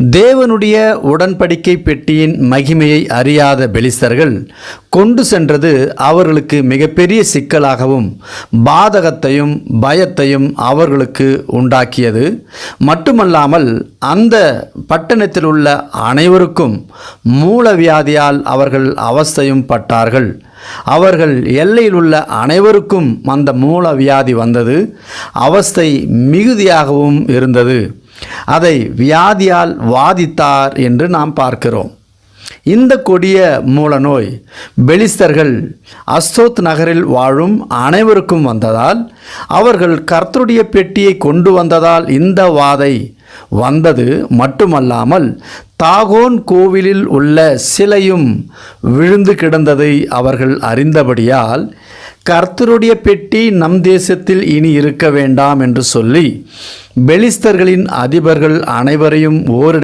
தேவனுடைய உடன்படிக்கை பெட்டியின் மகிமையை அறியாத பெலிஸ்தர்கள் கொண்டு சென்றது அவர்களுக்கு மிகப்பெரிய சிக்கலாகவும் பாதகத்தையும் பயத்தையும் அவர்களுக்கு உண்டாக்கியது. மட்டுமல்லாமல் அந்த பட்டணத்தில் உள்ள அனைவருக்கும் மூலவியாதியால் அவர்கள் அவஸ்தையும் பட்டார்கள். அவர்கள் எல்லையில் உள்ள அனைவருக்கும் அந்த மூலவியாதி வந்தது. அவஸ்தை மிகுதியாகவும் இருந்தது. அதை வியாதியால் வாதித்தார் என்று நாம் பார்க்கிறோம். இந்த கொடிய மூலநோய் பெலிஸ்தர்கள் அஸ்தோத் நகரில் வாழும் அனைவருக்கும் வந்ததால் அவர்கள் கர்த்தருடைய பெட்டியை கொண்டு வந்ததால் இந்த வாதை வந்தது மட்டுமல்லாமல் தாகோன் கோவிலில் உள்ள சிலையும் விழுந்து கிடந்ததை அவர்கள் அறிந்தபடியால் கர்த்தருடைய பெட்டி நம் தேசத்தில் இனி இருக்க வேண்டாம் என்று சொல்லி பெலிஸ்தர்களின் அதிபர்கள் அனைவரையும் ஓர்